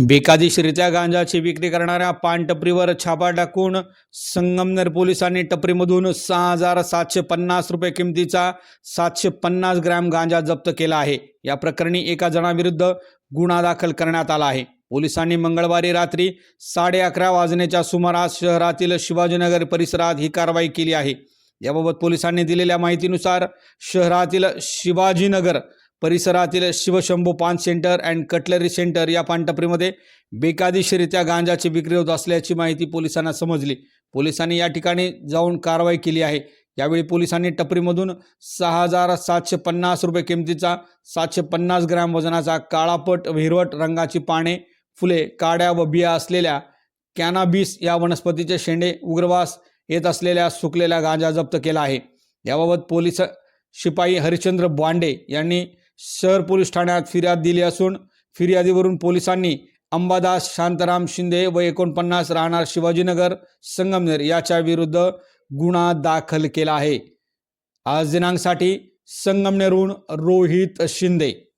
बेकायदेशीरित्या गांजाची विक्री करणाऱ्या पान टपरीवर छापा टाकून संगमनेर पोलिसांनी टपरीमधून सहा हजार सातशे पन्नास रुपये किमतीचा सातशे पन्नास ग्रॅम गांजा जप्त केला आहे. या प्रकरणी एका जणाविरुद्ध गुन्हा दाखल करण्यात आला आहे. पोलिसांनी मंगळवारी रात्री साडे अकरा वाजण्याच्या सुमारास शहरातील शिवाजीनगर परिसरात ही कारवाई केली आहे. याबाबत पोलिसांनी दिलेल्या माहितीनुसार शहरातील शिवाजीनगर परिसरातील शिवशंभू पान सेंटर अँड कटलरी सेंटर या पानटपरीमध्ये बेकायदेशीरित्या गांजाची विक्री होत असल्याची माहिती पोलिसांना समजली. पोलिसांनी या ठिकाणी जाऊन कारवाई केली आहे. यावेळी पोलिसांनी टपरीमधून सहा हजार सातशे पन्नास रुपये किमतीचा सातशे पन्नास ग्रॅम वजनाचा काळापट हिरवट रंगाची पाने फुले काड्या व बिया असलेल्या कॅनाबीस या वनस्पतीचे शेंडे उग्रवास येत असलेल्या सुकलेल्या गांजा जप्त केला आहे. याबाबत पोलीस शिपाई हरिश्चंद्र बांडे यांनी शहर पोलीस ठाण्यात फिर्याद दिली असून फिर्यादीवरून पोलिसांनी अंबादास शांताराम शिंदे व एकोणपन्नास राहणार शिवाजीनगर संगमनेर याच्या विरुद्ध गुन्हा दाखल केला आहे. आज दिनांकसाठी संगमनेरहून रोहित शिंदे.